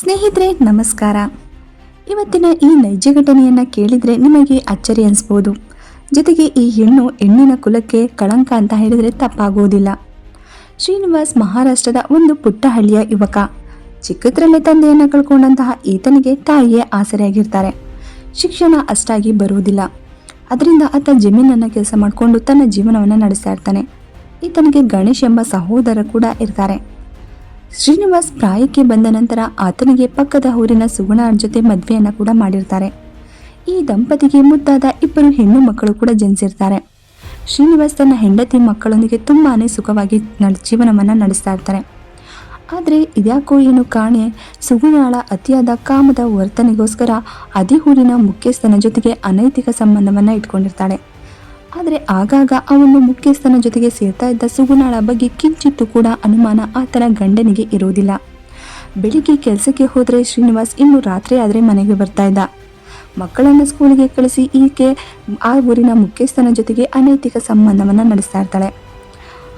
ಸ್ನೇಹಿತರೆ, ನಮಸ್ಕಾರ. ಇವತ್ತಿನ ಈ ನೈಜ ಘಟನೆಯನ್ನು ಕೇಳಿದರೆ ನಿಮಗೆ ಅಚ್ಚರಿ ಅನಿಸ್ಬೋದು. ಜೊತೆಗೆ ಈ ಹೆಣ್ಣು ಹೆಣ್ಣಿನ ಕುಲಕ್ಕೆ ಕಳಂಕ ಅಂತ ಹೇಳಿದರೆ ತಪ್ಪಾಗುವುದಿಲ್ಲ ಶ್ರೀನಿವಾಸ್ ಮಹಾರಾಷ್ಟ್ರದ ಒಂದು ಪುಟ್ಟ ಹಳ್ಳಿಯ ಯುವಕ. ಚಿಕ್ಕದ್ರಲ್ಲೇ ತಂದೆಯನ್ನು ಕಳ್ಕೊಂಡಂತಹ ಈತನಿಗೆ ತಾಯಿಯೇ ಆಸರೆಯಾಗಿರ್ತಾರೆ. ಶಿಕ್ಷಣ ಅಷ್ಟಾಗಿ ಬರುವುದಿಲ್ಲ. ಅದರಿಂದ ಆತ ಜಮೀನನ್ನು ಕೆಲಸ ಮಾಡಿಕೊಂಡು ತನ್ನ ಜೀವನವನ್ನು ನಡೆಸ್ತಾ ಇರ್ತಾನೆ. ಈತನಿಗೆ ಗಣೇಶ್ ಎಂಬ ಸಹೋದರ ಕೂಡ ಇರ್ತಾರೆ. ಶ್ರೀನಿವಾಸ್ ಪ್ರಾಯಕ್ಕೆ ಬಂದ ನಂತರ ಆತನಿಗೆ ಪಕ್ಕದ ಊರಿನ ಸುಗುಣ ಜೊತೆ ಮದುವೆಯನ್ನು ಕೂಡ ಮಾಡಿರ್ತಾರೆ. ಈ ದಂಪತಿಗೆ ಮುದ್ದಾದ ಇಬ್ಬರು ಹೆಣ್ಣು ಮಕ್ಕಳು ಕೂಡ ಜನಿಸಿರ್ತಾರೆ. ಶ್ರೀನಿವಾಸ್ ತನ್ನ ಹೆಂಡತಿ ಮಕ್ಕಳೊಂದಿಗೆ ತುಂಬಾ ಸುಖವಾಗಿ ಜೀವನವನ್ನು ನಡೆಸ್ತಾ ಇರ್ತಾರೆ. ಆದರೆ ಇದ್ಯಾಕೋ ಏನು ಕಾಣೆ, ಸುಗುಣಾಳ ಅತಿಯಾದ ಕಾಮದ ವರ್ತನೆಗೋಸ್ಕರ ಅದೇ ಊರಿನ ಮುಖ್ಯಸ್ಥನ ಜೊತೆಗೆ ಅನೈತಿಕ ಸಂಬಂಧವನ್ನು ಇಟ್ಕೊಂಡಿರ್ತಾಳೆ. ಆದರೆ ಆಗಾಗ ಅವನು ಮುಖ್ಯಸ್ಥನ ಜೊತೆಗೆ ಸೇರ್ತಾ ಇದ್ದ ಸುಗುಣಾಳ ಬಗ್ಗೆ ಕಿಂಚಿತ್ತು ಕೂಡ ಅನುಮಾನ ಆತನ ಗಂಡನಿಗೆ ಇರುವುದಿಲ್ಲ. ಬೆಳಿಗ್ಗೆ ಕೆಲಸಕ್ಕೆ ಹೋದರೆ ಶ್ರೀನಿವಾಸ್ ಇನ್ನು ರಾತ್ರಿ ಆದರೆ ಮನೆಗೆ ಬರ್ತಾ ಇದ್ದ. ಮಕ್ಕಳನ್ನು ಸ್ಕೂಲಿಗೆ ಕಳಿಸಿ ಈಕೆ ಆ ಊರಿನ ಮುಖ್ಯಸ್ಥನ ಜೊತೆಗೆ ಅನೈತಿಕ ಸಂಬಂಧವನ್ನು ನಡೆಸ್ತಾ ಇರ್ತಾಳೆ.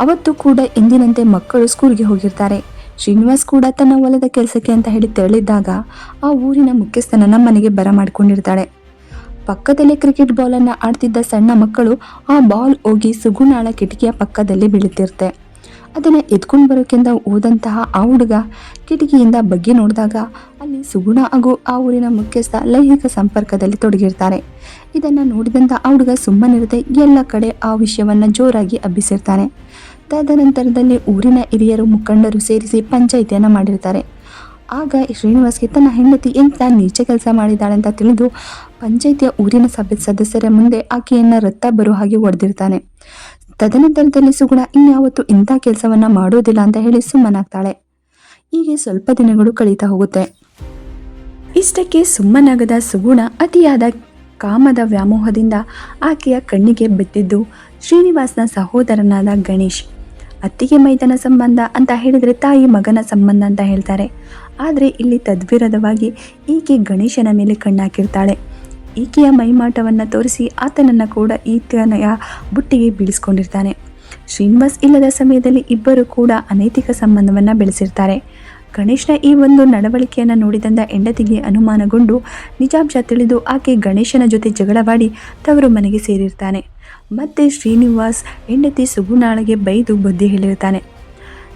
ಅವತ್ತು ಕೂಡ ಎಂದಿನಂತೆ ಮಕ್ಕಳು ಸ್ಕೂಲ್ಗೆ ಹೋಗಿರ್ತಾರೆ. ಶ್ರೀನಿವಾಸ್ ಕೂಡ ತನ್ನ ಹೊಲದ ಕೆಲಸಕ್ಕೆ ಅಂತ ಹೇಳಿ ತೆರಳಿದ್ದಾಗ ಆ ಊರಿನ ಮುಖ್ಯಸ್ಥನನ್ನ ಮನೆಗೆ ಬರಮಾಡಿಕೊಂಡಿರ್ತಾಳೆ. ಪಕ್ಕದಲ್ಲೇ ಕ್ರಿಕೆಟ್ ಬಾಲನ್ನು ಆಡ್ತಿದ್ದ ಸಣ್ಣ ಮಕ್ಕಳು ಆ ಬಾಲ್ ಹೋಗಿ ಸುಗುಣಾಳ ಕಿಟಕಿಯ ಪಕ್ಕದಲ್ಲಿ ಬೀಳುತ್ತಿರುತ್ತೆ. ಅದನ್ನು ಎತ್ಕೊಂಡು ಬರೋಕ್ಕಿಂತ ಹೋದಂತಹ ಆ ಹುಡುಗ ಕಿಟಕಿಯಿಂದ ಬಗ್ಗೆ ನೋಡಿದಾಗ ಅಲ್ಲಿ ಸುಗುಣ ಹಾಗೂ ಆ ಊರಿನ ಮುಖ್ಯಸ್ಥ ಲೈಂಗಿಕ ಸಂಪರ್ಕದಲ್ಲಿ ತೊಡಗಿರ್ತಾರೆ. ಇದನ್ನು ನೋಡಿದಂಥ ಆ ಹುಡುಗ ಸುಮ್ಮನಿರದೆ ಎಲ್ಲ ಕಡೆ ಆ ವಿಷಯವನ್ನು ಜೋರಾಗಿ ಹಬ್ಬಿಸಿರ್ತಾನೆ. ತದನಂತರದಲ್ಲಿ ಊರಿನ ಹಿರಿಯರು ಮುಖಂಡರು ಸೇರಿಸಿ ಪಂಚಾಯಿತಿಯನ್ನು ಮಾಡಿರ್ತಾರೆ. ಆಗ ಶ್ರೀನಿವಾಸ್ಗೆ ತನ್ನ ಹೆಂಡತಿ ಎಂತ ನೀಚ ಕೆಲಸ ಮಾಡಿದ್ದಾಳೆ ಅಂತ ತಿಳಿದು ಪಂಚಾಯಿತಿಯ ಊರಿನ ಸಭೆ ಸದಸ್ಯರ ಮುಂದೆ ಆಕೆಯನ್ನ ರಕ್ತ ಬರುವ ಹಾಗೆ ಹೊಡೆದಿರ್ತಾನೆ. ತದನಂತರದಲ್ಲಿ ಸುಗುಣ ಇನ್ಯಾವತ್ತು ಇಂಥ ಕೆಲಸವನ್ನ ಮಾಡೋದಿಲ್ಲ ಅಂತ ಹೇಳಿ ಸುಮ್ಮನಾಗ್ತಾಳೆ. ಹೀಗೆ ಸ್ವಲ್ಪ ದಿನಗಳು ಕಳೀತಾ ಹೋಗುತ್ತೆ. ಇಷ್ಟಕ್ಕೆ ಸುಮ್ಮನಾಗದ ಸುಗುಣ ಅತಿಯಾದ ಕಾಮದ ವ್ಯಾಮೋಹದಿಂದ ಆಕೆಯ ಕಣ್ಣಿಗೆ ಬಿದ್ದಿದ್ದು ಶ್ರೀನಿವಾಸ್ನ ಸಹೋದರನಾದ ಗಣೇಶ್. ಅತ್ತಿಗೆ ಮೈದನ ಸಂಬಂಧ ಅಂತ ಹೇಳಿದರೆ ತಾಯಿ ಮಗನ ಸಂಬಂಧ ಅಂತ ಹೇಳ್ತಾರೆ. ಆದರೆ ಇಲ್ಲಿ ತದ್ವಿರೋಧವಾಗಿ ಈಕೆ ಗಣೇಶನ ಮೇಲೆ ಕಣ್ಣಾಕಿರ್ತಾಳೆ. ಈಕೆಯ ಮೈಮಾಟವನ್ನು ತೋರಿಸಿ ಆತನನ್ನು ಕೂಡ ಈತನೆಯ ಬುಟ್ಟಿಗೆ ಬೀಳಿಸ್ಕೊಂಡಿರ್ತಾನೆ. ಶ್ರೀನಿವಾಸ್ ಇಲ್ಲದ ಸಮಯದಲ್ಲಿ ಇಬ್ಬರು ಕೂಡ ಅನೈತಿಕ ಸಂಬಂಧವನ್ನು ಬೆಳೆಸಿರ್ತಾರೆ. ಗಣೇಶನ ಈ ಒಂದು ನಡವಳಿಕೆಯನ್ನು ನೋಡಿದಂಥ ಹೆಂಡತಿಗೆ ಅನುಮಾನಗೊಂಡು ನಿಜಾಂಶ ತಿಳಿದು ಆಕೆ ಗಣೇಶನ ಜೊತೆ ಜಗಳವಾಡಿ ತವರು ಮನೆಗೆ ಸೇರಿರ್ತಾನೆ. ಮತ್ತೆ ಶ್ರೀನಿವಾಸ್ ಹೆಂಡತಿ ಸುಗುಣಾಳಿಗೆ ಬೈದು ಬುದ್ಧಿ ಹೇಳಿರ್ತಾನೆ.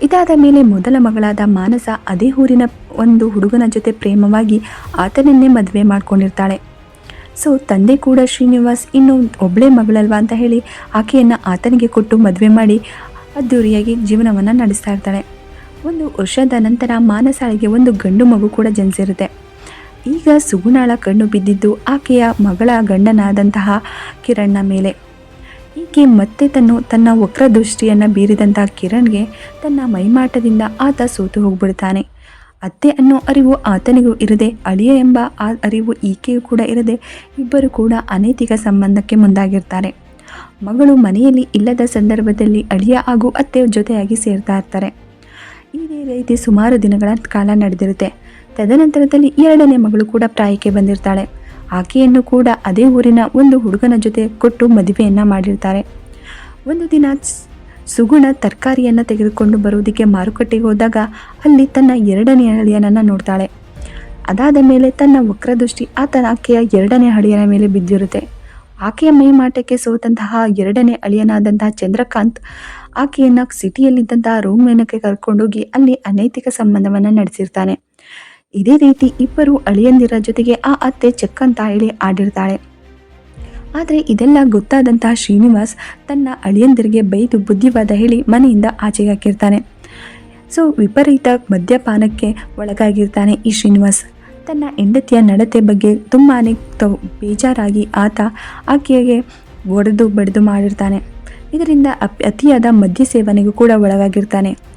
ಇದಾದ ಮೇಲೆ ಮೊದಲ ಮಗಳಾದ ಮಾನಸ ಅದೇ ಊರಿನ ಒಂದು ಹುಡುಗನ ಜೊತೆ ಪ್ರೇಮವಾಗಿ ಆತನನ್ನೇ ಮದುವೆ ಮಾಡ್ಕೊಂಡಿರ್ತಾಳೆ. ಸೊ ತಂದೆ ಕೂಡ ಶ್ರೀನಿವಾಸ್ ಇನ್ನೂ ಒಬ್ಬಳೇ ಮಗಳಲ್ವಾ ಅಂತ ಹೇಳಿ ಆಕೆಯನ್ನು ಆತನಿಗೆ ಕೊಟ್ಟು ಮದುವೆ ಮಾಡಿ ಅದ್ದೂರಿಯಾಗಿ ಜೀವನವನ್ನು ನಡೆಸ್ತಾ ಇರ್ತಾಳೆ. ಒಂದು ವರ್ಷದ ನಂತರ ಮಾನಸಾಳಿಗೆ ಒಂದು ಗಂಡು ಮಗು ಕೂಡ ಜನಿಸಿರುತ್ತೆ. ಈಗ ಸುಗುಣಾಳ ಕಣ್ಣು ಬಿದ್ದಿದ್ದು ಆಕೆಯ ಮಗಳ ಗಂಡನಾದಂತಹ ಕಿರಣ್ನ ಮೇಲೆ. ಈಕೆ ಮತ್ತೆ ತನ್ನು ತನ್ನ ವಕ್ರದೃಷ್ಟಿಯನ್ನು ಬೀರಿದಂತಹ ಕಿರಣ್ಗೆ ತನ್ನ ಮೈಮಾಟದಿಂದ ಆತ ಸೋತು ಹೋಗ್ಬಿಡ್ತಾನೆ. ಅತ್ತೆ ಅನ್ನೋ ಅರಿವು ಆತನಿಗೂ ಇರದೆ ಅಳಿಯ ಎಂಬ ಆ ಅರಿವು ಈಕೆಯೂ ಕೂಡ ಇರದೆ ಇಬ್ಬರು ಕೂಡ ಅನೈತಿಕ ಸಂಬಂಧಕ್ಕೆ ಮುಂದಾಗಿರ್ತಾರೆ. ಮಗಳು ಮನೆಯಲ್ಲಿ ಇಲ್ಲದ ಸಂದರ್ಭದಲ್ಲಿ ಅಳಿಯ ಹಾಗೂ ಅತ್ತೆ ಜೊತೆಯಾಗಿ ಸೇರ್ತಾ ಇರ್ತಾರೆ. ಇದೇ ರೀತಿ ಸುಮಾರು ದಿನಗಳ ಕಾಲ ನಡೆದಿರುತ್ತೆ. ತದನಂತರದಲ್ಲಿ ಎರಡನೇ ಮಗಳು ಕೂಡ ಪ್ರಾಯಕ್ಕೆ ಬಂದಿರ್ತಾಳೆ. ಆಕೆಯನ್ನು ಕೂಡ ಅದೇ ಊರಿನ ಒಂದು ಹುಡುಗನ ಜೊತೆ ಕೊಟ್ಟು ಮದುವೆಯನ್ನು ಮಾಡಿರ್ತಾರೆ. ಒಂದು ದಿನ ಸುಗುಣ ತರಕಾರಿಯನ್ನು ತೆಗೆದುಕೊಂಡು ಬರುವುದಕ್ಕೆ ಮಾರುಕಟ್ಟೆಗೆ ಹೋದಾಗ ಅಲ್ಲಿ ತನ್ನ ಎರಡನೇ ಹಳಿಯನನ್ನು ನೋಡ್ತಾಳೆ. ಅದಾದ ಮೇಲೆ ತನ್ನ ವಕ್ರದೃಷ್ಟಿ ಆತನ ಆಕೆಯ ಎರಡನೇ ಹಳಿಯನ ಮೇಲೆ ಬಿದ್ದಿರುತ್ತೆ. ಆಕೆಯ ಮೇಮಾಟಕ್ಕೆ ಸೋತಂತಹ ಎರಡನೇ ಅಳಿಯನಾದಂತಹ ಚಂದ್ರಕಾಂತ್ ಆಕೆಯನ್ನು ಸಿಟಿಯಲ್ಲಿದ್ದಂತಹ ರೂಮ್ನಕ್ಕೆ ಕರ್ಕೊಂಡೋಗಿ ಅಲ್ಲಿ ಅನೈತಿಕ ಸಂಬಂಧವನ್ನು ನಡೆಸಿರ್ತಾನೆ. ಇದೇ ರೀತಿ ಇಬ್ಬರು ಅಳಿಯಂದಿರ ಜೊತೆಗೆ ಆ ಅತ್ತೆ ಚೆಕ್ಕಂತ ಹೇಳಿ ಆಡಿರ್ತಾಳೆ. ಆದರೆ ಇದೆಲ್ಲ ಗೊತ್ತಾದಂತಹ ಶ್ರೀನಿವಾಸ್ ತನ್ನ ಅಳಿಯಂದಿರಿಗೆ ಬೈದು ಬುದ್ಧಿವಾದ ಹೇಳಿ ಮನೆಯಿಂದ ಆಚೆಗೆ ಹಾಕಿರ್ತಾನೆ. ಸೊ ವಿಪರೀತ ಮದ್ಯಪಾನಕ್ಕೆ ಒಳಗಾಗಿರ್ತಾನೆ ಈ ಶ್ರೀನಿವಾಸ್. ತನ್ನ ಹೆಂಡತಿಯ ನಡತೆ ಬಗ್ಗೆ ತುಂಬಾ ಬೇಜಾರಾಗಿ ಆತ ಆಕೆಗೆ ಒಡೆದು ಬಡಿದು ಮಾಡಿರ್ತಾನೆ. ಇದರಿಂದ ಅಪ್ ಅತಿಯಾದ ಮದ್ಯ ಸೇವನೆಗೂ ಕೂಡ ಒಳಗಾಗಿರ್ತಾನೆ.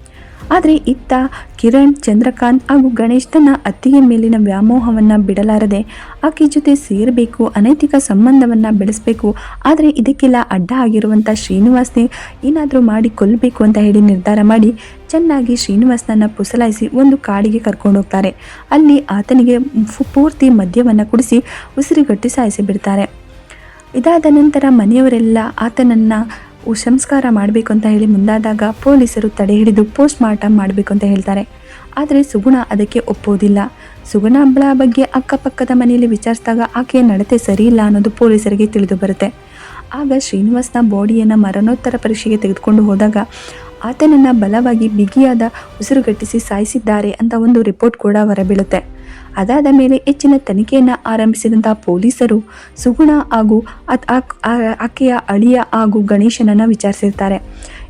ಆದರೆ ಇತ್ತ ಕಿರಣ್, ಚಂದ್ರಕಾಂತ್ ಹಾಗೂ ಗಣೇಶ್ ತನ್ನ ಅತ್ತಿಗೆ ಮೇಲಿನ ವ್ಯಾಮೋಹವನ್ನು ಬಿಡಲಾರದೆ ಆಕೆ ಜೊತೆ ಸೇರಬೇಕು, ಅನೈತಿಕ ಸಂಬಂಧವನ್ನು ಬೆಳೆಸಬೇಕು, ಆದರೆ ಇದಕ್ಕೆಲ್ಲ ಅಡ್ಡ ಆಗಿರುವಂಥ ಶ್ರೀನಿವಾಸ್ನೇ ಏನಾದರೂ ಮಾಡಿ ಕೊಲ್ಲಬೇಕು ಅಂತ ಹೇಳಿ ನಿರ್ಧಾರ ಮಾಡಿ ಚೆನ್ನಾಗಿ ಶ್ರೀನಿವಾಸ್ನನ್ನ ಪುಸಲಾಯಿಸಿ ಒಂದು ಕಾಡಿಗೆ ಕರ್ಕೊಂಡು ಹೋಗ್ತಾರೆ. ಅಲ್ಲಿ ಆತನಿಗೆ ಪೂರ್ತಿ ಮದ್ಯವನ್ನು ಕುಡಿಸಿ, ಉಸಿರುಗಟ್ಟಿ ಸಾಯಿಸಿಬಿಡ್ತಾರೆ ಇದಾದ ನಂತರ ಮನೆಯವರೆಲ್ಲ ಆತನನ್ನು ಸಂಸ್ಕಾರ ಮಾಡಬೇಕು ಅಂತ ಹೇಳಿ ಮುಂದಾದಾಗ ಪೊಲೀಸರು ತಡೆ ಹಿಡಿದು ಪೋಸ್ಟ್ ಮಾರ್ಟಮ್ ಮಾಡಬೇಕು ಅಂತ ಹೇಳ್ತಾರೆ. ಆದರೆ ಸುಗುಣ ಅದಕ್ಕೆ ಒಪ್ಪೋದಿಲ್ಲ. ಸುಗುಣ ಹಬ್ಬಳ ಬಗ್ಗೆ ಅಕ್ಕಪಕ್ಕದ ಮನೆಯಲ್ಲಿ ವಿಚಾರಿಸಿದಾಗ ಆಕೆಯ ನಡತೆ ಸರಿ ಇಲ್ಲ ಅನ್ನೋದು ಪೊಲೀಸರಿಗೆ ತಿಳಿದು ಬರುತ್ತೆ. ಆಗ ಶ್ರೀನಿವಾಸ್ನ ಬಾಡಿಯನ್ನು ಮರಣೋತ್ತರ ಪರೀಕ್ಷೆಗೆ ತೆಗೆದುಕೊಂಡು ಹೋದಾಗ ಆತನನ್ನು ಬಲವಾಗಿ ಬಿಗಿಯಾದ ಉಸಿರುಗಟ್ಟಿಸಿ ಸಾಯಿಸಿದ್ದಾರೆ ಅಂತ ಒಂದು ರಿಪೋರ್ಟ್ ಕೂಡ ಹೊರಬೀಳುತ್ತೆ. ಅದಾದ ಮೇಲೆ ಹೆಚ್ಚಿನ ತನಿಖೆಯನ್ನು ಆರಂಭಿಸಿದಂಥ ಪೊಲೀಸರು ಸುಗುಣ ಹಾಗೂ ಅತ್- ಆಕೆಯ ಅಳಿಯ ಹಾಗೂ ಗಣೇಶನನ್ನು ವಿಚಾರಿಸಿರ್ತಾರೆ.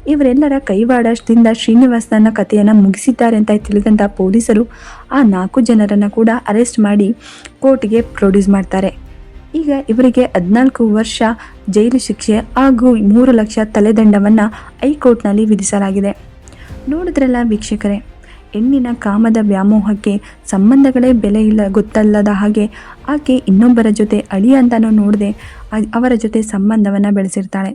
ಇವರೆಲ್ಲರ ಕೈವಾಡದಿಂದ ಶ್ರೀನಿವಾಸನ ಕಥೆಯನ್ನು ಮುಗಿಸಿದ್ದಾರೆ ಅಂತ ತಿಳಿದಂಥ ಪೊಲೀಸರು ಆ ನಾಲ್ಕು ಜನರನ್ನು ಕೂಡ ಅರೆಸ್ಟ್ ಮಾಡಿ ಕೋರ್ಟ್ಗೆ ಪ್ರೊಡ್ಯೂಸ್ ಮಾಡ್ತಾರೆ. ಈಗ ಇವರಿಗೆ ಹದಿನಾಲ್ಕು ವರ್ಷ ಜೈಲು ಶಿಕ್ಷೆ ಹಾಗೂ ಮೂರು ಲಕ್ಷ ತಲೆದಂಡವನ್ನು ಹೈಕೋರ್ಟ್ನಲ್ಲಿ ವಿಧಿಸಲಾಗಿದೆ. ನೋಡಿದ್ರಲ್ಲ ವೀಕ್ಷಕರೇ ಹೆಣ್ಣಿನ ಕಾಮದ ವ್ಯಾಮೋಹಕ್ಕೆ ಸಂಬಂಧಗಳೇ ಬೆಲೆ ಇಲ್ಲ, ಗೊತ್ತಲ್ಲದ ಹಾಗೆ ಆಕೆ ಇನ್ನೊಬ್ಬರ ಜೊತೆ ಅಳಿ ಅಂತನೂ ನೋಡದೆ ಅವರ ಜೊತೆ ಸಂಬಂಧವನ್ನು ಬೆಳೆಸಿರ್ತಾಳೆ.